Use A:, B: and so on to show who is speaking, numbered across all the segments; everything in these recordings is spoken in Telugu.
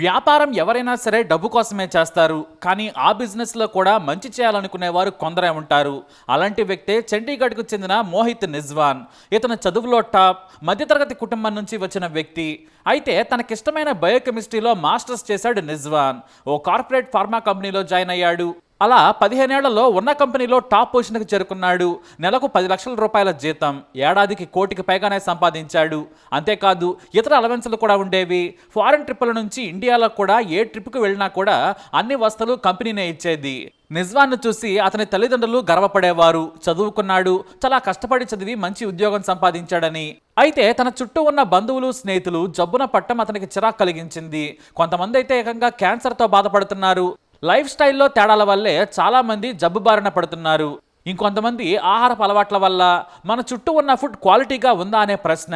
A: వ్యాపారం ఎవరైనా సరే డబ్బు కోసమే చేస్తారు కానీ ఆ బిజినెస్లో కూడా మంచి చేయాలనుకునేవారు కొందరే ఉంటారు. అలాంటి వ్యక్తే చండీగఢ్కు చెందిన మోహిత్ నిజ్వాన్. ఇతను చదువులో టాప్ మధ్యతరగతి కుటుంబం నుంచి వచ్చిన వ్యక్తి. అయితే తనకిష్టమైన బయోకెమిస్ట్రీలో మాస్టర్స్ చేశాడు నిజ్వాన్. ఓ కార్పొరేట్ ఫార్మా కంపెనీలో జాయిన్ అయ్యాడు. అలా పదిహేనేళ్ళలో ఉన్న కంపెనీలో టాప్ పొజిషన్కి చేరుకున్నాడు. నెలకు పది లక్షల రూపాయల జీతం. ఏడాదికి కోటికి పైగానే సంపాదించాడు. అంతేకాదు ఇతర అలవెన్సులు కూడా ఉండేవి. ఫారెన్ ట్రిప్పుల నుంచి ఇండియాలో కూడా ఏ ట్రిప్కి వెళ్ళినా కూడా అన్ని వస్తువులు కంపెనీనే ఇచ్చేది. నిజ్వాన్ను చూసి అతని తల్లిదండ్రులు గర్వపడేవారు. చదువుకున్నాడు. చాలా కష్టపడి చదివి మంచి ఉద్యోగం సంపాదించాడని. అయితే తన చుట్టూ ఉన్న బంధువులు స్నేహితులు జబ్బున పట్టం అతనికి చిరాకు కలిగించింది. కొంతమంది అయితే ఏకంగా క్యాన్సర్తో బాధపడుతున్నారు. లైఫ్ స్టైల్లో తేడాల వల్లే చాలామంది జబ్బు బారిన పడుతున్నారు. ఇంకొంతమంది ఆహారపు అలవాట్ల వల్ల మన చుట్టూ ఉన్న ఫుడ్ క్వాలిటీగా ఉందా అనే ప్రశ్న.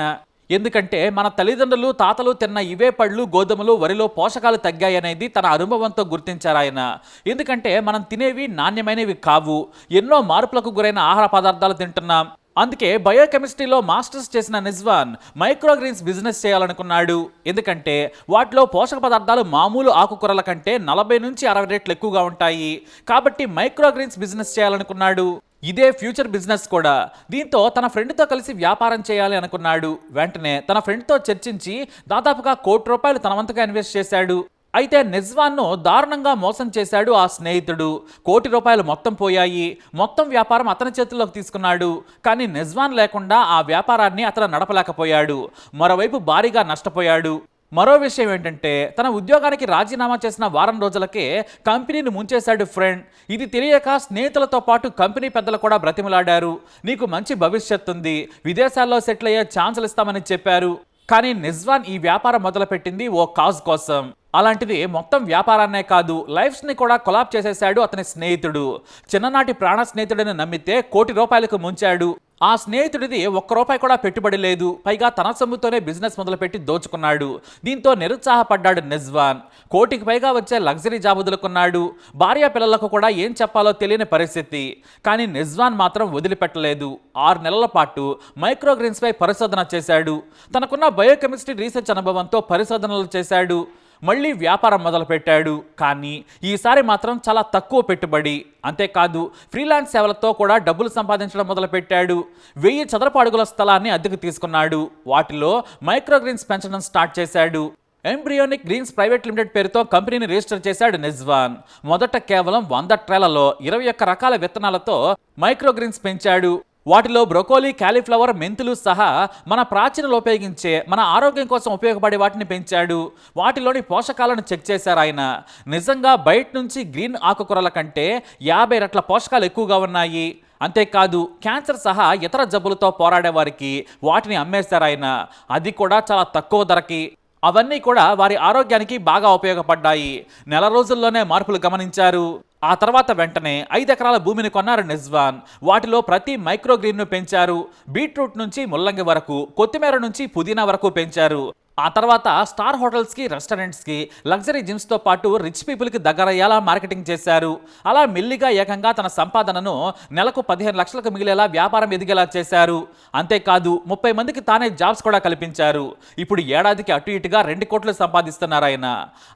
A: ఎందుకంటే మన తల్లిదండ్రులు తాతలు తిన్న ఇవే పళ్ళు గోధుమలు వరిలో పోషకాలు తగ్గాయనేది తన అనుభవంతో గుర్తించారు ఆయన. ఎందుకంటే మనం తినేవి నాణ్యమైనవి కావు. ఎన్నో మార్పులకు గురైన ఆహార పదార్థాలు తింటున్నాం. అందుకే బయోకెమిస్ట్రీలో మాస్టర్స్ చేసిన నిజ్వాన్ మైక్రోగ్రీన్స్ బిజినెస్ చేయాలనుకున్నాడు. ఎందుకంటే వాటిలో పోషక పదార్థాలు మామూలు ఆకుకూరల కంటే నలభై నుంచి అరవై రెట్లు ఎక్కువగా ఉంటాయి. కాబట్టి మైక్రోగ్రీన్స్ బిజినెస్ చేయాలనుకున్నాడు. ఇదే ఫ్యూచర్ బిజినెస్ కూడా. దీంతో తన ఫ్రెండ్తో కలిసి వ్యాపారం చేయాలి అనుకున్నాడు. వెంటనే తన ఫ్రెండ్తో చర్చించి దాదాపుగా కోటి రూపాయలు తన వంతుగా ఇన్వెస్ట్ చేశాడు. అయితే నిజ్వాన్ను దారుణంగా మోసం చేశాడు ఆ స్నేహితుడు. కోటి రూపాయలు మొత్తం పోయాయి. మొత్తం వ్యాపారం అతని చేతుల్లోకి తీసుకున్నాడు. కానీ నిజ్వాన్ లేకుండా ఆ వ్యాపారాన్ని అతను నడపలేకపోయాడు. మరోవైపు భారీగా నష్టపోయాడు. మరో విషయం ఏంటంటే తన ఉద్యోగానికి రాజీనామా చేసిన వారం రోజులకే కంపెనీని ముంచేశాడు ఫ్రెండ్. ఇది తెలియక స్నేహితులతో పాటు కంపెనీ పెద్దలు కూడా బ్రతిమలాడారు. నీకు మంచి భవిష్యత్తు ఉంది విదేశాల్లో సెటిల్ అయ్యే ఛాన్సులు ఇస్తామని చెప్పారు. కానీ నిజ్వాన్ ఈ వ్యాపారం మొదలుపెట్టింది ఓ కాజ్ కోసం. అలాంటిది మొత్తం వ్యాపారాన్నే కాదు లైఫ్స్ని కూడా కొలాప్ చేసేశాడు అతని స్నేహితుడు. చిన్ననాటి ప్రాణ స్నేహితుడిని నమ్మితే కోటి రూపాయలకు ముంచాడు. ఆ స్నేహితుడిది ఒక్క రూపాయి కూడా పెట్టుబడి లేదు. పైగా తన సొమ్ముతోనే బిజినెస్ మొదలుపెట్టి దోచుకున్నాడు. దీంతో నిరుత్సాహపడ్డాడు నిజ్వాన్. కోటికి పైగా వచ్చే లగ్జరీ జాబ్ వదులుకున్నాడు. భార్య పిల్లలకు కూడా ఏం చెప్పాలో తెలియని పరిస్థితి. కానీ నిజ్వాన్ మాత్రం వదిలిపెట్టలేదు. ఆరు నెలల పాటు మైక్రోగ్రీన్స్పై పరిశోధన చేశాడు. తనకున్న బయోకెమిస్ట్రీ రీసెర్చ్ అనుభవంతో పరిశోధనలు చేశాడు. మళ్ళీ వ్యాపారం మొదలుపెట్టాడు. కానీ ఈసారి మాత్రం చాలా తక్కువ పెట్టుబడి. అంతేకాదు ఫ్రీలాన్స్ సేవలతో కూడా డబ్బులు సంపాదించడం మొదలుపెట్టాడు. వెయ్యి చదరపు అడుగుల స్థలాన్ని అద్దెకు తీసుకున్నాడు. వాటిలో మైక్రోగ్రీన్స్ పెంచడం స్టార్ట్ చేశాడు. ఎంబ్రియోనిక్ గ్రీన్స్ ప్రైవేట్ లిమిటెడ్ పేరుతో కంపెనీని రిజిస్టర్ చేశాడు నిజ్వాన్. మొదట కేవలం వంద ట్రేలలో ఇరవై ఒక్క రకాల విత్తనాలతో మైక్రోగ్రీన్స్ పెంచాడు. వాటిలో బ్రొకోలీ క్యాలీఫ్లవర్ మెంతులు సహా మన ప్రాచీనలు ఉపయోగించే మన ఆరోగ్యం కోసం ఉపయోగపడే వాటిని పెంచాడు. వాటిలోని పోషకాలను చెక్ చేశారు ఆయన. నిజంగా బయట నుంచి గ్రీన్ ఆకుకూరల కంటే యాభై రెట్ల పోషకాలు ఎక్కువగా ఉన్నాయి. అంతేకాదు క్యాన్సర్ సహా ఇతర జబ్బులతో పోరాడే వారికి వాటిని అమ్మేశారు ఆయన. అది కూడా చాలా తక్కువ ధరకి. అవన్నీ కూడా వారి ఆరోగ్యానికి బాగా ఉపయోగపడ్డాయి. నెల రోజుల్లోనే మార్పులు గమనించారు. ఆ తర్వాత వెంటనే ఐదు ఎకరాల భూమిని కొన్నారు నిజ్వాన్. వాటిలో ప్రతి మైక్రోగ్రీన్ను పెంచారు. బీట్రూట్ నుంచి ముల్లంగి వరకు కొత్తిమీర నుంచి పుదీనా వరకు పెంచారు. ఆ తర్వాత స్టార్ హోటల్స్కి రెస్టారెంట్స్కి లగ్జరీ జిమ్స్తో పాటు రిచ్ పీపుల్కి దగ్గరయ్యేలా మార్కెటింగ్ చేశారు. అలా మెల్లిగా ఏకంగా తన సంపాదనను నెలకు పదిహేను లక్షలకు మిగిలేలా వ్యాపారం ఎదిగేలా చేశారు. అంతేకాదు ముప్పై మందికి తానే జాబ్స్ కూడా కల్పించారు. ఇప్పుడు ఏడాదికి అటు ఇటుగా రెండు కోట్లు సంపాదిస్తున్నారు ఆయన.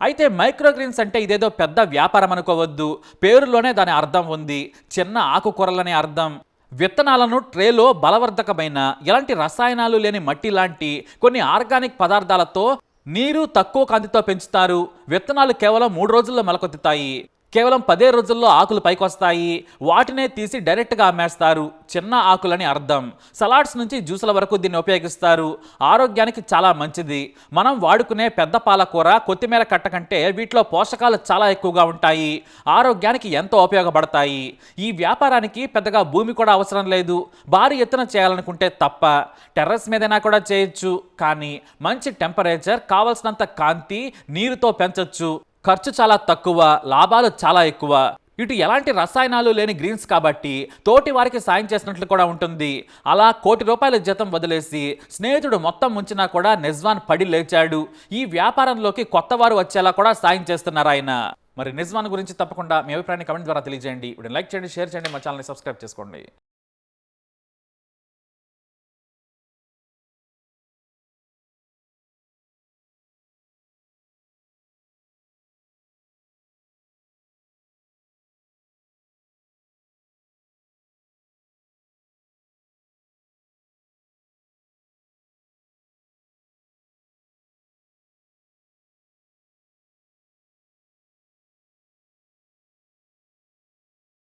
A: అయితే మైక్రోగ్రీన్స్ అంటే ఇదేదో పెద్ద వ్యాపారం అనుకోవద్దు. పేరులోనే దాని అర్థం ఉంది. చిన్న ఆకుకూరలనే అర్థం. విత్తనాలను ట్రేలో బలవర్ధకమైన ఎలాంటి రసాయనాలు లేని మట్టి లాంటి కొన్ని ఆర్గానిక్ పదార్థాలతో నీరు తక్కువ కాంతితో పెంచుతారు. విత్తనాలు కేవలం మూడు రోజుల్లో మొలకొత్తుతాయి. కేవలం పదే రోజుల్లో ఆకులు పైకొస్తాయి. వాటినే తీసి డైరెక్ట్గా అమ్మేస్తారు. చిన్న ఆకులని అర్థం. సలాడ్స్ నుంచి జ్యూసుల వరకు దీన్ని ఉపయోగిస్తారు. ఆరోగ్యానికి చాలా మంచిది. మనం వాడుకునే పెద్ద పాలకూర కొత్తిమీర కట్ట కంటే వీటిలో పోషకాలు చాలా ఎక్కువగా ఉంటాయి. ఆరోగ్యానికి ఎంతో ఉపయోగపడతాయి. ఈ వ్యాపారానికి పెద్దగా భూమి కూడా అవసరం లేదు. భారీ ఎత్తున చేయాలనుకుంటే తప్ప. టెర్రస్ మీదైనా కూడా చేయొచ్చు. కానీ మంచి టెంపరేచర్ కావలసినంత కాంతి నీరుతో పెంచొచ్చు. ఖర్చు చాలా తక్కువ లాభాలు చాలా ఎక్కువ. ఇటు ఎలాంటి రసాయనాలు లేని గ్రీన్స్ కాబట్టి తోటి వారికి సాయం చేసినట్లు కూడా ఉంటుంది. అలా కోటి రూపాయల జీతం వదిలేసి స్నేహితుడు మొత్తం ఉంచినా కూడా నిజ్వాన్ పడి లేచాడు. ఈ వ్యాపారంలోకి కొత్త వారు వచ్చేలా కూడా సాయం చేస్తున్నారు ఆయన. మరి నిజ్వాన్ గురించి తప్పకుండా మీ అభిప్రాయాన్ని కమెంట్ ద్వారా తెలియజేయండి. ఇప్పుడు లైక్ చేయండి షేర్ చేయండి మా ఛానల్ని సబ్స్క్రైబ్ చేసుకోండి.